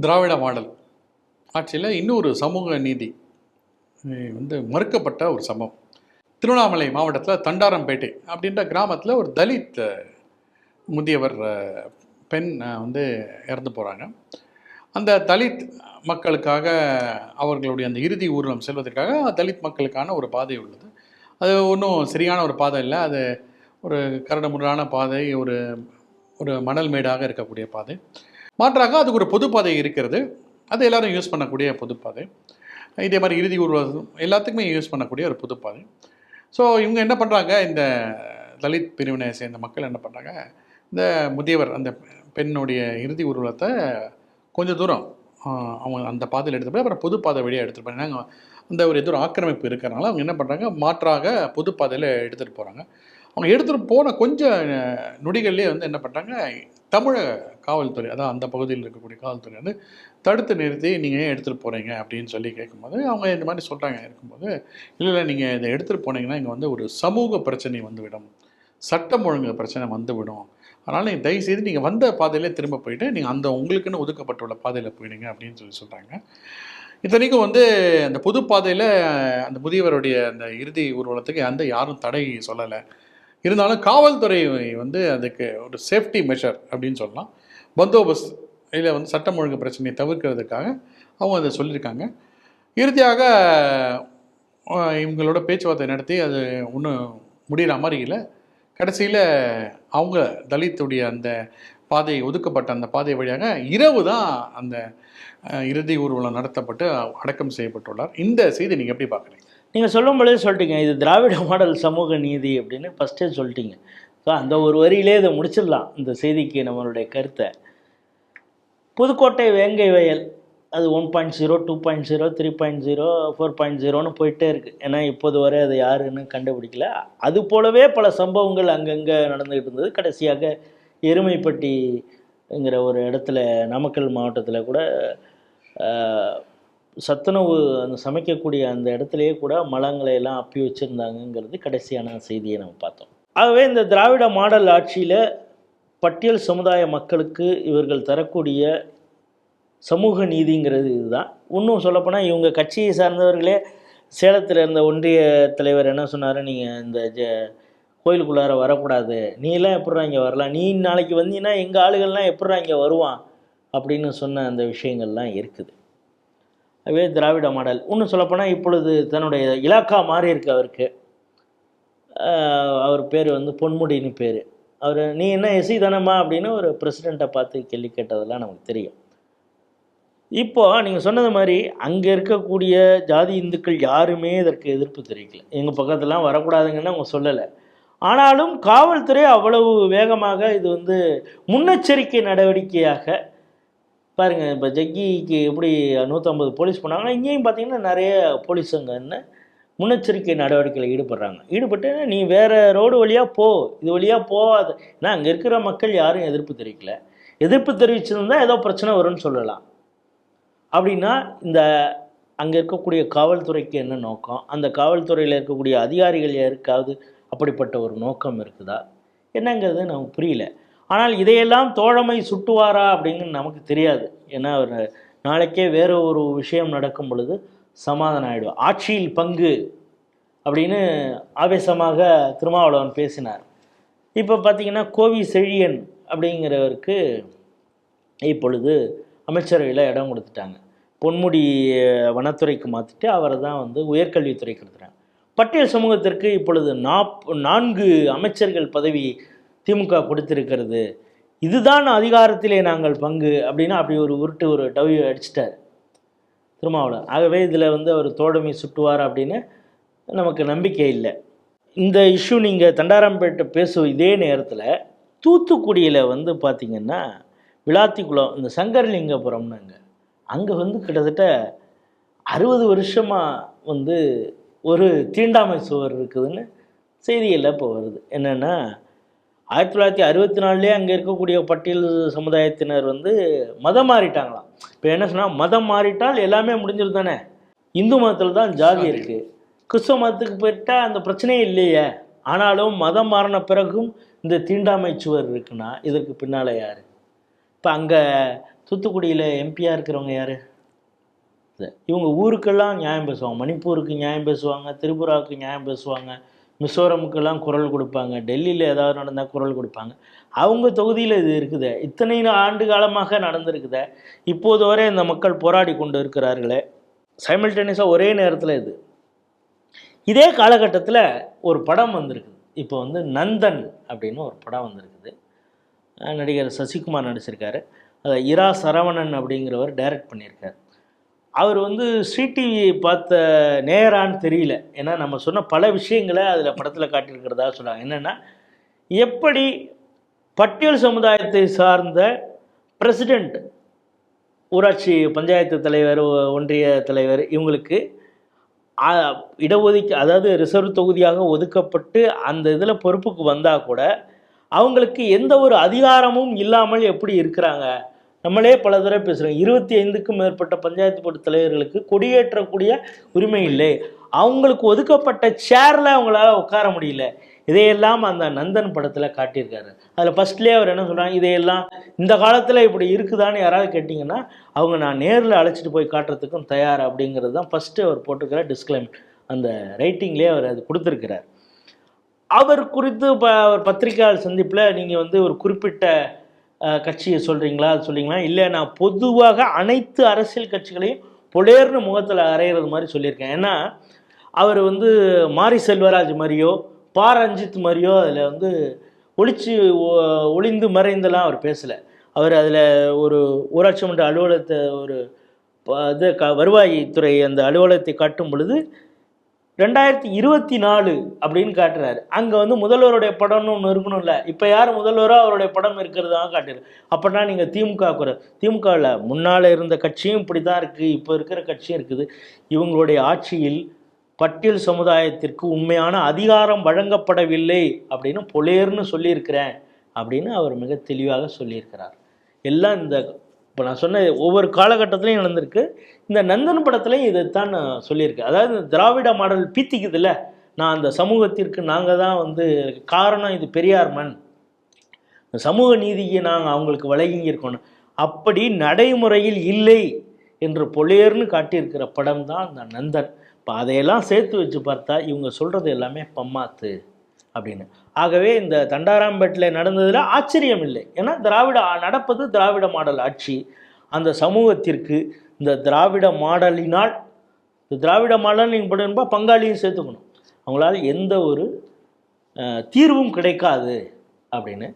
திராவிட model ஆட்சியில் இன்னொரு சமூக நீதி. வந்து மறுக்கப்பட்ட ஒரு சம்பவம். திருவண்ணாமலை மாவட்டத்தில் தண்டாரம்பேட்டை அப்படின்ற கிராமத்தில் ஒரு தலித் முதியவர் பெண் வந்து இறந்து போகிறாங்க அந்த தலித் மக்களுக்காக அவர்களுடைய அந்த இறுதி ஊர்வலம் செல்வதற்காக தலித் மக்களுக்கான ஒரு பாதை உள்ளது. அது ஒன்றும் சரியான ஒரு பாதை இல்லை. அது ஒரு கரடுமுரடான பாதை ஒரு ஒரு மணல் மேடாக இருக்கக்கூடிய பாதை. மாற்றாக அதுக்கு ஒரு பொதுப்பாதை இருக்கிறது. அது எல்லாரும் யூஸ் பண்ணக்கூடிய பொதுப்பாதை இதே மாதிரி இறுதி ஊர்வலம் எல்லாத்துக்குமே யூஸ் பண்ணக்கூடிய ஒரு பொதுப்பாதை ஸோ இவங்க என்ன பண்ணுறாங்க இந்த தலித் பிரிவினை சேர்ந்த மக்கள் என்ன பண்ணுறாங்க இந்த முதியவர் அந்த பெண்ணுடைய இறுதி ஊர்வலத்தை கொஞ்சம் தூரம் அவங்க அந்த பாதையில் எடுத்து போய் அப்புறம் பொதுப்பாதை பாதை வழியாக எடுத்துகிட்டு போகிறாங்க அந்த ஒரு எதிர் ஆக்கிரமிப்பு இருக்கிறனால அவங்க என்ன பண்ணுறாங்க மாற்றாக பொதுப்பாதையில் எடுத்துகிட்டு போகிறாங்க அவங்க எடுத்துகிட்டு போன கொஞ்சம் நொடிகள்லேயே வந்து என்ன பண்ணுறாங்க தமிழக காவல்துறை அதான் அந்த பகுதியில் இருக்கக்கூடிய காவல்துறை வந்து தடுத்து நிறுத்தி நீங்கள் ஏன் எடுத்துகிட்டு போகிறீங்க அப்படின்னு சொல்லி கேட்கும்போது அவங்க இந்த மாதிரி சொல்கிறாங்க இருக்கும்போது இல்லை இல்லை நீங்கள் இதை எடுத்துகிட்டு போனீங்கன்னா இங்கே வந்து ஒரு சமூக பிரச்சனை வந்துவிடும். சட்டம் ஒழுங்கு பிரச்சனை வந்துவிடும். அதனால் நீங்கள் தயவுசெய்து நீங்கள் வந்த பாதையிலே திரும்ப போயிட்டு நீங்கள் அந்த உங்களுக்குன்னு ஒதுக்கப்பட்டுள்ள பாதையில் போயிடுங்க அப்படின்னு சொல்லி சொல்கிறாங்க இத்தனைக்கும் வந்து அந்த புது பாதையில் அந்த முதியவருடைய அந்த இறுதி ஊர்வலத்துக்கு அந்த யாரும் தடை சொல்லலை. இருந்தாலும் காவல்துறை வந்து அதுக்கு ஒரு சேஃப்டி மெஷர் அப்படின்னு சொல்லலாம். பந்தோபஸ்த் இதில் வந்து சட்டம் ஒழுங்கு பிரச்சனையை தவிர்க்கிறதுக்காக அவங்க அதை சொல்லியிருக்காங்க. இறுதியாக இவங்களோட பேச்சுவார்த்தை நடத்தி அது ஒன்றும் முடிகிற மாதிரி இல்லை. கடைசியில் அவங்க தலித்துடைய அந்த பாதை ஒதுக்கப்பட்ட அந்த பாதை வழியாக இரவு தான் அந்த இறுதி ஊர்வலம் நடத்தப்பட்டு அடக்கம் செய்யப்பட்டுள்ளார். இந்த செய்தி நீங்கள் எப்படி பார்க்குறீங்க? நீங்கள் சொல்லும் பொழுதே சொல்லிட்டீங்க இது திராவிட மாடல் சமூக நீதி அப்படின்னு ஃபஸ்ட்டே சொல்லிட்டீங்க. ஸோ அந்த ஒரு வரியிலே இதை முடிச்சிடலாம் இந்த செய்திக்கு நம்மளுடைய கருத்தை. புதுக்கோட்டை வேங்கை வயல் அது one point zero two point zero three point zero four point ஜீரோன்னு போயிட்டே இருக்குது ஏன்னா இப்போது வரை அது யாருன்னு கண்டுபிடிக்கல. அது போலவே பல சம்பவங்கள் அங்கங்கே நடந்துகிட்டு இருந்தது. கடைசியாக எருமைப்பட்டிங்கிற ஒரு இடத்துல நாமக்கல் மாவட்டத்தில் கூட சத்துணவு அந்த சமைக்கக்கூடிய அந்த இடத்துலையே கூட மலங்களை எல்லாம் அப்பி வச்சுருந்தாங்கங்கிறது கடைசியான செய்தியை நம்ம பார்த்தோம். ஆகவே இந்த திராவிட மாடல் ஆட்சியில் பட்டியல் சமுதாய மக்களுக்கு இவர்கள் தரக்கூடிய சமூக நீதிங்கிறது இதுதான். இன்னும் சொல்லப்போனால் இவங்க கட்சியை சார்ந்தவர்களே சேலத்தில் இருந்த ஒன்றிய தலைவர் என்ன சொன்னார்? நீங்கள் இந்த ஜ கோயிலுக்குள்ளார வரக்கூடாது. நீ எல்லாம் எப்படிடா இங்கே வரலாம்? நீ நாளைக்கு வந்தீங்கன்னா எங்கள் ஆளுகள்லாம் எப்படிடா இங்கே வருவான்? அப்படின்னு சொன்ன அந்த விஷயங்கள்லாம் இருக்குது. அதுவே திராவிட மாடல். இன்னும் சொல்லப்போனால் இப்பொழுது தன்னுடைய இலாக்கா மாறி இருக்கு அவருக்கு. அவர் பேர் வந்து பொன்முடின்னு பேர். அவர் நீ என்ன எஸ்சி தானம்மா? அப்படின்னு ஒரு பிரசிடெண்ட்டை பார்த்து கேள்வி கேட்டதெல்லாம் நமக்கு தெரியும். இப்போ நீங்கள் சொன்னது மாதிரி அங்கே இருக்கக்கூடிய ஜாதி இந்துக்கள் யாருமே இதற்கு எதிர்ப்பு தெரிவிக்கல. எங்கள் பக்கத்துலாம் வரக்கூடாதுங்கன்னு அவங்க சொல்லலை. ஆனாலும் காவல்துறை அவ்வளவு வேகமாக இது வந்து முன்னெச்சரிக்கை நடவடிக்கையாக பாருங்க இப்போ ஜக்கிக்கு எப்படி நூற்றம்பது போலீஸ் பண்ணாங்கன்னா இங்கேயும் பார்த்தீங்கன்னா நிறைய போலீஸ் என்ன முன்னெச்சரிக்கை நடவடிக்கையில் ஈடுபடுறாங்க. ஈடுபட்டு நீ வேறு ரோடு வழியாக போ இது வழியாக போகாத ஏன்னா அங்கே இருக்கிற மக்கள் யாரும் எதிர்ப்பு தெரிவிக்கல. எதிர்ப்பு தெரிவிச்சிருந்தா ஏதோ பிரச்சனை வரும்னு சொல்லலாம். அப்படின்னா இந்த அங்கே இருக்கக்கூடிய காவல்துறைக்கு என்ன நோக்கம்? அந்த காவல்துறையில் இருக்கக்கூடிய அதிகாரிகள் யாருக்காவது அப்படிப்பட்ட ஒரு நோக்கம் இருக்குதா? என்னங்கிறது நமக்கு புரியல. ஆனால் இதையெல்லாம் தோழமை சுட்டுவாரா அப்படின்னு நமக்கு தெரியாது. ஏன்னா அவர் நாளைக்கே வேறு ஒரு விஷயம் நடக்கும் பொழுது சமாதானம் ஆகிடும் ஆட்சியில் பங்கு அப்படின்னு ஆவேசமாக திருமாவளவன் பேசினார். இப்போ பார்த்தீங்கன்னா கோவி செழியன் அப்படிங்கிறவருக்கு இப்பொழுது அமைச்சரவையில் இடம் கொடுத்துட்டாங்க. பொன்முடி வனத்துறைக்கு மாற்றிட்டு அவரை தான் வந்து உயர்கல்வித்துறை கொடுத்துறாங்க பட்டியல் சமூகத்திற்கு இப்பொழுது நாப் நான்கு அமைச்சர்கள் பதவி திமுக கொடுத்திருக்கிறது. இதுதான் அதிகாரத்திலே நாங்கள் பங்கு அப்படின்னு அப்படி ஒரு உருட்டு ஒரு டவி அடிச்சிட்டார். திருமாவளவன். ஆகவே இதில் வந்து அவர் தோழமை சுட்டுவார் அப்படின்னு நமக்கு நம்பிக்கை இல்லை. இந்த இஷ்யூ நீங்கள் தண்டாரம்பேட்டை பேசும் இதே நேரத்தில் தூத்துக்குடியில் வந்து பார்த்திங்கன்னா விளாத்திக்குளம் இந்த சங்கரலிங்கபுரம்னாங்க. அங்கே வந்து கிட்டத்தட்ட அறுபது வருஷமாக வந்து ஒரு தீண்டாமை சுவர் இருக்குதுன்னு செய்தியில் இப்போ வருது. என்னென்னா ஆயிரத்தி தொள்ளாயிரத்தி அறுபத்தி நாலுலேயே அங்கே இருக்கக்கூடிய பட்டியல் சமுதாயத்தினர் வந்து மதம் மாறிட்டாங்களாம். இப்போ என்ன சொன்னால் மதம் மாறிட்டால் எல்லாமே முடிஞ்சிருது தானே? இந்து மதத்தில் தான் ஜாதி இருக்குது கிறிஸ்துவ மதத்துக்கு போயிட்டா அந்த பிரச்சனையே இல்லையே. ஆனாலும் மதம் மாறின பிறகும் இந்த தீண்டாமை சுவர் இருக்குன்னா இதற்கு பின்னால் யார்? இப்போ அங்கே தூத்துக்குடியில் எம்பியாக இருக்கிறவங்க யார்? இவங்க ஊருக்கெல்லாம் நியாயம் பேசுவாங்க. மணிப்பூருக்கு நியாயம் பேசுவாங்க திரிபுராவுக்கு நியாயம் பேசுவாங்க. மிசோரமுக்கெல்லாம் குரல் கொடுப்பாங்க. டெல்லியில் ஏதாவது நடந்தால் குரல் கொடுப்பாங்க. அவங்க தொகுதியில் இது இருக்குது. இத்தனை ஆண்டு காலமாக நடந்திருக்குதே. இப்போது வரை இந்த மக்கள் போராடி கொண்டு இருக்கிறார்களே. சைமல்டேனியஸாக ஒரே நேரத்தில் இது. இதே காலகட்டத்தில் ஒரு படம் வந்திருக்குது. இப்போ வந்து நந்தன் அப்படின்னு ஒரு படம் வந்திருக்குது. நடிகர் சசிகுமார் நடிச்சிருக்காரு. அதை இரா சரவணன் அப்படிங்கிறவர் டைரக்ட் பண்ணியிருக்காரு. அவர் வந்து ஸ்ரீடிவி பார்த்த நேரான்னு தெரியல. ஏன்னா நம்ம சொன்ன பல விஷயங்களை அதில் படத்தில் காட்டியிருக்கிறதா சொல்கிறாங்க என்னென்னா எப்படி பட்டியல் சமுதாயத்தை சார்ந்த பிரசிடெண்ட் ஊராட்சி பஞ்சாயத்து தலைவர் ஒன்றிய தலைவர் இவங்களுக்கு இடஒதுக்கி அதாவது ரிசர்வ் தொகுதியாக ஒதுக்கப்பட்டு அந்த இதில் பொறுப்புக்கு வந்தால் கூட அவங்களுக்கு எந்த ஒரு அதிகாரமும் இல்லாமல் எப்படி இருக்கிறாங்க? நம்மளே பல தடவை பேசுகிறோம் இருபத்தி ஐந்துக்கும் மேற்பட்ட பஞ்சாயத்து போர்டு தலைவர்களுக்கு கொடியேற்றக்கூடிய உரிமை இல்லை. அவங்களுக்கு ஒதுக்கப்பட்ட சேரில் அவங்களால உட்கார முடியல. இதையெல்லாம் அந்த நந்தன் படத்தில் காட்டியிருக்காரு. அதில் ஃபஸ்ட்லேயே அவர் என்ன சொல்கிறாங்க இதையெல்லாம் இந்த காலத்தில் இப்படி இருக்குதான்னு யாராவது கேட்டிங்கன்னா அவங்க நான் நேரில் அழைச்சிட்டு போய் காட்டுறதுக்கும் தயார் அப்படிங்கிறது தான் ஃபஸ்ட்டு அவர் போட்டிருக்கிற டிஸ்க்ளைம் அந்த ரைட்டிங்லேயே அவர் அது கொடுத்துருக்கிறார். அவர் குறித்து இப்போ அவர் பத்திரிகையாளர் சந்திப்பில் நீங்கள் வந்து ஒரு குறிப்பிட்ட கட்சியை சொல்கிறீங்களா அது சொல்றீங்களா? இல்லை நான் பொதுவாக அனைத்து அரசியல் கட்சிகளையும் புலேர்னு முகத்தில் அரைகிறது மாதிரி சொல்லியிருக்கேன். ஏன்னா அவர் வந்து மாரி செல்வராஜ் மாதிரியோ பா. ரஞ்சித் மாதிரியோ அதில் வந்து ஒளிச்சு ஒளிந்து மறைந்தெல்லாம் அவர் பேசலை. அவர் அதில் ஒரு ஊராட்சி மன்ற அலுவலகத்தை ஒரு ப- இது க வருவாய்த்துறை அந்த அலுவலகத்தை காட்டும் பொழுது ரெண்டாயிரத்தி இருபத்தி நாலு அப்படின்னு காட்டுறாரு. அங்கே வந்து முதல்வருடைய படம்னு ஒன்று இருக்கணும்ல. இப்போ யார் முதல்வரோ அவருடைய படம் இருக்கிறதாக காட்டுறாரு அப்படின்னா நீங்கள் திமுக குறை திமுகவில் முன்னால் இருந்த கட்சியும் இப்படி தான் இருக்குது இப்போ இருக்கிற கட்சியும் இருக்குது. இவங்களுடைய ஆட்சியில் பட்டியல் சமுதாயத்திற்கு உண்மையான அதிகாரம் வழங்கப்படவில்லை அப்படின்னு பொலேர்னு சொல்லியிருக்கிறேன் அப்படின்னு அவர் மிக தெளிவாக சொல்லியிருக்கிறார். எல்லாம் இந்த இப்போ நான் சொன்ன ஒவ்வொரு காலகட்டத்திலையும் நடந்திருக்கு. இந்த நந்தன் படத்துலையும் இதைத்தான் நான் சொல்லியிருக்கேன். அதாவது இந்த திராவிட மாடல் பீத்திக்குதுல்ல? நான் அந்த சமூகத்திற்கு நாங்கள் தான் வந்து காரணம் இது பெரியார் மண். சமூக நீதியை நாங்கள் அவங்களுக்கு வழங்கி இருக்கணும் அப்படி நடைமுறையில் இல்லை என்று பொலேர்னு காட்டியிருக்கிற படம் தான் அந்த நந்தன். இப்போ அதையெல்லாம் சேர்த்து வச்சு பார்த்தா இவங்க சொல்கிறது எல்லாமே பம்மாத்து. அப்படின்னு. ஆகவே இந்த தண்டாராம்பேட்டில் நடந்ததில் ஆச்சரியம் இல்லை ஏன்னா திராவிட நடப்பது திராவிட மாடல் ஆட்சி. அந்த சமூகத்திற்கு இந்த திராவிட மாடலினால் இந்த திராவிட மாடல் நீங்கள் பண்ணும்பா பங்காளியும் சேர்த்துக்கணும். அவங்களால எந்த ஒரு தீர்வும் கிடைக்காது அப்படின்னு.